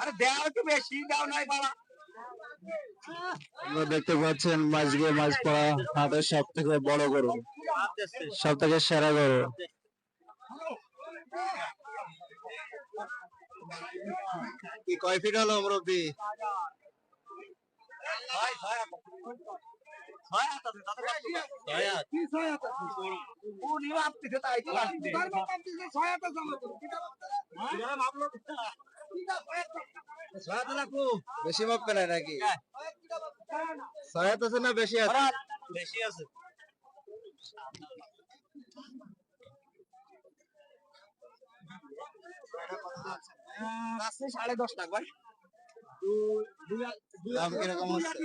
আরে দেওয়া একটু বেশি দাও নাই বাবা আপনারা দেখতে পাচ্ছেন মাছগুলো মাছ পড়া হাটের সব থেকে বড় গরু। সব থেকে সেরা গরু। কি কয় ফিট হলো মুরব্বী? ছয় ছয় ছয় হাত বেশি মাপ পেলে নাকি? ছয় আছে না বেশি আছে? বেশি আছে। আছে সাড়ে দশ লাখ ভাই। দাম কীরকম হচ্ছে?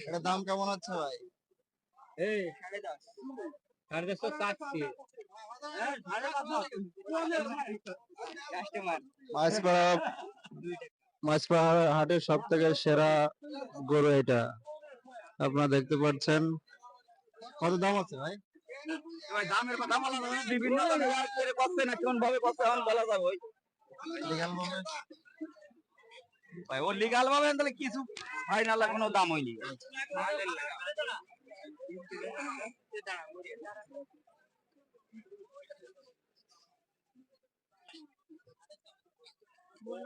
এটা দাম কেমন হচ্ছে ভাই? এই সাড়ে দশ। সাড়ে দশ তো চাচ্ছি মাছপাড়া মাছপাড়া হাটের সব থেকে সেরা গরু এটা। আপনারা দেখতে পাচ্ছেন। কত দাম আছে ভাই? এবার দামের কথা বলা যাবে বিভিন্ন করছে না কোন ভাবে করছে এখন বলা যাবে। ভাই ও লিগাল ভাবে তাহলে কিছু ফাইনাল কোনো দাম হয়নি।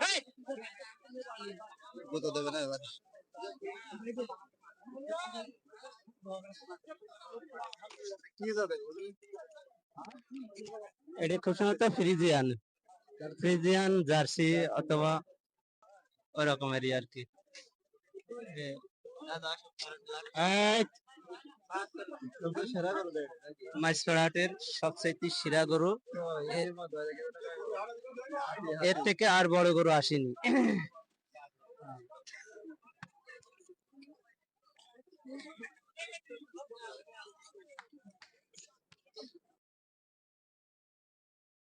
এই, দেবে না এবার এটা খুব সময় তো ফ্রিজিয়ান। ফ্রিজিয়ান জার্সি অথবা ওই রকমেরই আর কি। মাইসপাড়াটের সবচাইতে সেরা গরু। এর থেকে আর বড় গরু আসেনি।